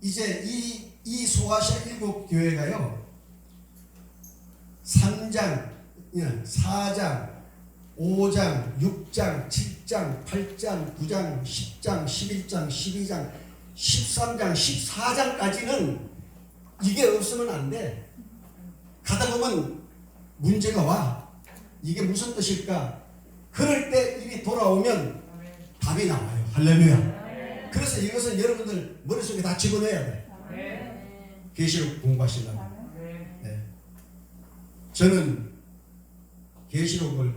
이제 이, 이 소아시아 일곱 교회가요 3장, 4장, 5장, 6장, 7장, 8장, 9장, 10장, 11장, 12장, 13장, 14장까지는 이게 없으면 안 돼. 가다 보면 문제가 와. 이게 무슨 뜻일까? 그럴 때 일이 돌아오면 답이 나와요. 할렐루야. 그래서 이것은 여러분들 머릿속에 다 집어넣어야 돼. 계시록 공부하시려면. 네. 저는 계시록을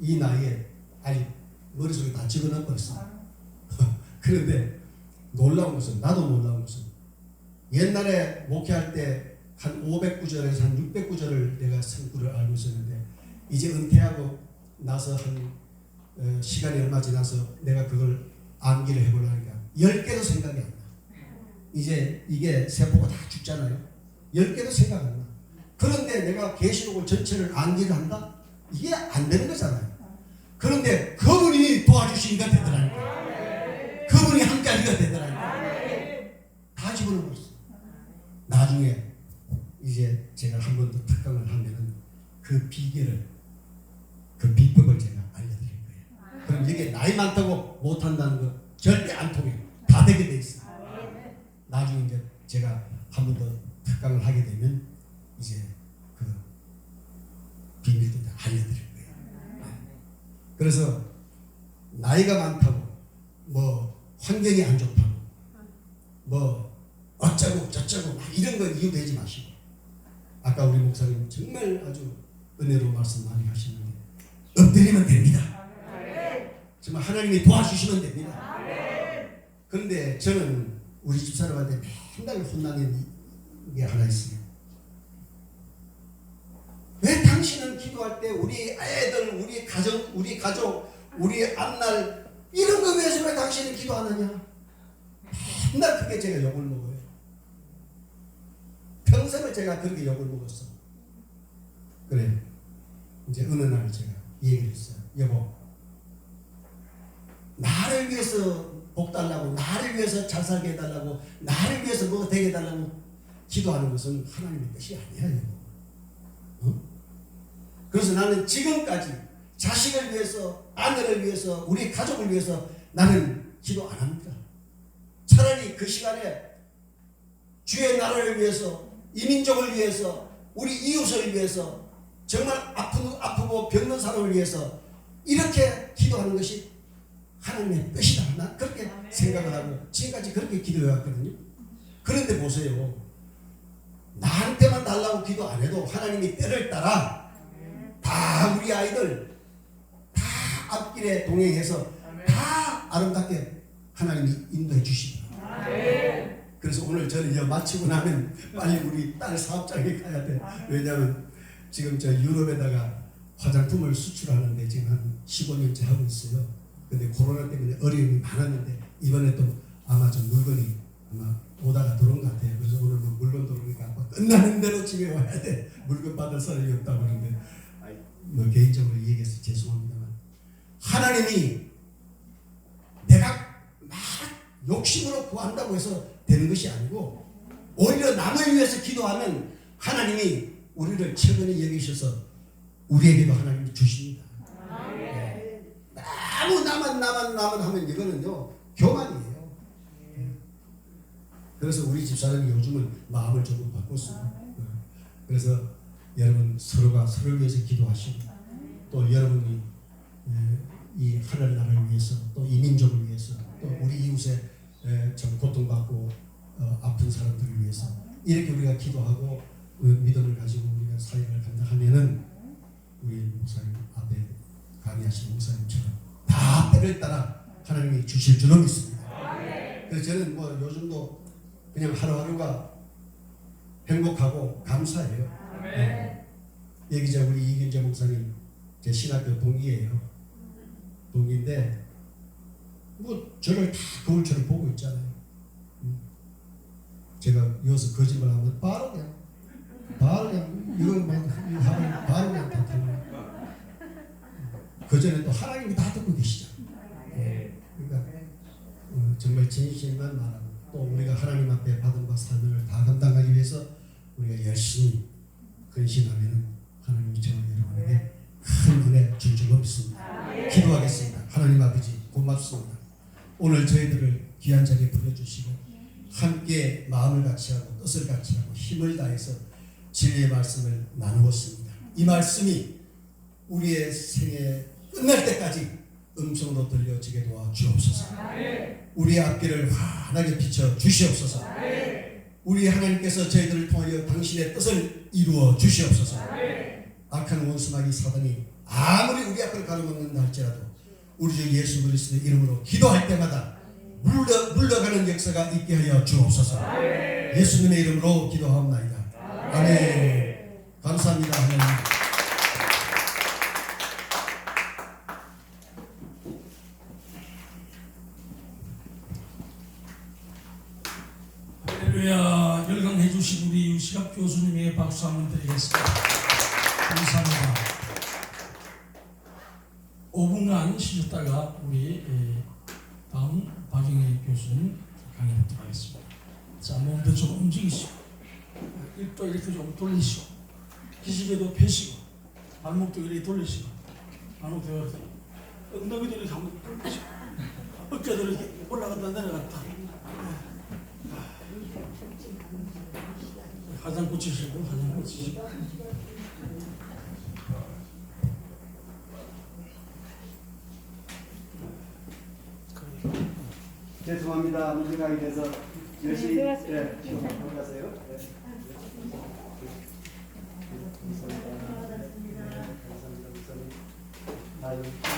이 나이에 아니 머릿속에 다 집어넣어 버렸어. 그런데 놀라운 것은 나도 놀라운 것은 옛날에 목회할 때 한 500구절에서 한 600구절을 내가 성구를 알고 있었는데 이제 은퇴하고 나서 한 어, 시간이 얼마 지나서 내가 그걸 암기를 해보려니까 10개도 생각이 안 나. 이제 이게 세포가 다 죽잖아요. 10개도 생각 안 나. 그런데 내가 계시록을 전체를 암기를 한다? 이게 안 되는 거잖아요. 그런데 그분이 도와주시니까 되더라니까. 그분이 함께하니까 되더라니까. 다 집어넣었어. 나중에 이제 제가 한 번 더 특강을 하면은 그 비결을 그 비법을 제가 알려드릴 이게 나이 많다고 못한다는 거 절대 안 통해요. 다 되게 돼 있어. 나중에 이제 제가 한 번 더 특강을 하게 되면 이제 그 비밀도 다 알려드릴 거예요. 네. 그래서 나이가 많다고 뭐 환경이 안 좋다고 뭐 어쩌고 저쩌고 막 이런 거 이유 되지 마시고 아까 우리 목사님 정말 아주 은혜로운 말씀 많이 하시는데 엎드리면 됩니다. 정말 하나님이 도와주시면 됩니다. 그런데 저는 우리 집사람한테 맨날 혼나는 게 하나 있어요. 왜 당신은 기도할 때 우리 애들, 우리 가정, 우리 가족, 우리 앞날 이런 거 위해서 왜 당신은 기도하느냐? 맨날 그게 제가 욕을 먹어요. 평생을 제가 그렇게 욕을 먹었어. 그래. 이제 어느 날 제가 이 얘기를 했어요. 여보, 나를 위해서 복 달라고, 나를 위해서 잘 살게 해달라고, 나를 위해서 뭐가 되게 해달라고 기도하는 것은 하나님의 뜻이 아니야. 어? 그래서 나는 지금까지 자식을 위해서, 아내를 위해서, 우리 가족을 위해서 나는 기도 안 합니다. 차라리 그 시간에 주의 나라를 위해서, 이민족을 위해서, 우리 이웃을 위해서, 정말 아픈, 아프고 병든 사람을 위해서 이렇게 기도하는 것이 하나님의 뜻이다. 난 그렇게 생각을 하고 지금까지 그렇게 기도해왔거든요. 그런데 보세요. 나한테만 달라고 기도 안 해도 하나님이 때를 따라 다 우리 아이들 다 앞길에 동행해서 다 아름답게 하나님이 인도해 주시더라. 그래서 오늘 저는 이제 마치고 나면 빨리 우리 딸 사업장에 가야 돼. 왜냐하면 지금 저 유럽에다가 화장품을 수출하는데 지금 한 15년째 하고 있어요. 근데 코로나 때문에 어려움이 많았는데 이번에 또 아마 좀 물건이 아마 오다가 들어온 것 같아요. 그래서 오늘 뭐 물건 들어오니까 끝나는 대로 집에 와야 돼. 물건 받을 사람이 없다고 그러는데 뭐 개인적으로 얘기해서 죄송합니다만 하나님이 내가 막 욕심으로 구한다고 해서 되는 것이 아니고 오히려 남을 위해서 기도하면 하나님이 우리를 최근에 여기셔서 우리에게도 하나님이. 네. 너무 나만 나만 나만 하면 이거는요 교만이에요. 네. 그래서 우리 집사람이 요즘은 마음을 조금 바꿨어요. 네. 그래서 여러분 서로가 서로를 위해서 기도하시고 또 여러분이 예, 이 하늘 나라를 위해서 또 이 민족을 위해서 또 우리 이웃에 예, 좀 고통받고 어, 아픈 사람들을 위해서 이렇게 우리가 기도하고 그 믿음을 가지고 우리가 사역을 간다 하면은 우리 목사님 앞에 강의하신 목사님처럼 다 때를 따라 하나님이 주실 줄은 믿습니다. 그래서 저는 뭐 요즘도 그냥 하루하루가 행복하고 감사해요. 네. 여기 저 우리 이균재 목사님 제 신학교 동기예요. 동기인데 뭐 저를 다 거울처럼 보고 있잖아요. 음. 제가 여기서 거짓말 하면 바로 그냥 바로 그냥 막 하면 바로 그냥 다 들어요. 그 전에 또 하나님이 다 듣고 계시잖아요. 정말 진실만 말하고 또 우리가 하나님 앞에 받은 바 사명을 다 감당하기 위해서 우리가 열심히 근신하면 하나님이 저와 여러분에게 큰 은혜 줄줄 믿습니다. 기도하겠습니다. 하나님 아버지 고맙습니다. 오늘 저희들을 귀한 자리에 불러주시고 함께 마음을 같이하고 뜻을 같이하고 힘을 다해서 진리의 말씀을 나누었습니다. 이 말씀이 우리의 생애 끝날 때까지 음성으로 들려지게 도와 주옵소서. 우리의 앞길을 환하게 비춰 주시옵소서. 우리 하나님께서 저희들을 통하여 당신의 뜻을 이루어 주시옵소서. 악한 원수마귀 사단이 아무리 우리 앞을 가로막는다 할지라도 우리 주 예수 그리스도의 이름으로 기도할 때마다 물러, 물러가는 역사가 있게 하여 주옵소서. 예수님의 이름으로 기도하옵나이다. 아멘. 감사합니다. 하나님. 할렐루야 열강해 주신 우리 유시갑 교수님에게 박수 한번 드리겠습니다. 감사합니다. 5분간 쉬셨다가 우리 에, 다음 박영희 교수님 강의 듣도록 하겠습니다. 자 몸도 좀 움직이시고 입도 이렇게 좀 돌리시고 기시개도 펴시고 발목도 이렇게 돌리시고 발목도 이렇게 엉덩이도 이렇게 한번 돌리시고 어깨도 이렇게 올라갔다 내려갔다 화장 고치시고 화장 고치시고 죄송합니다. 문제가 돼서 열심히 예, 들어가세요. 네. 감사합니다. 감사합니다. 감사합니다. 아, 여기 이런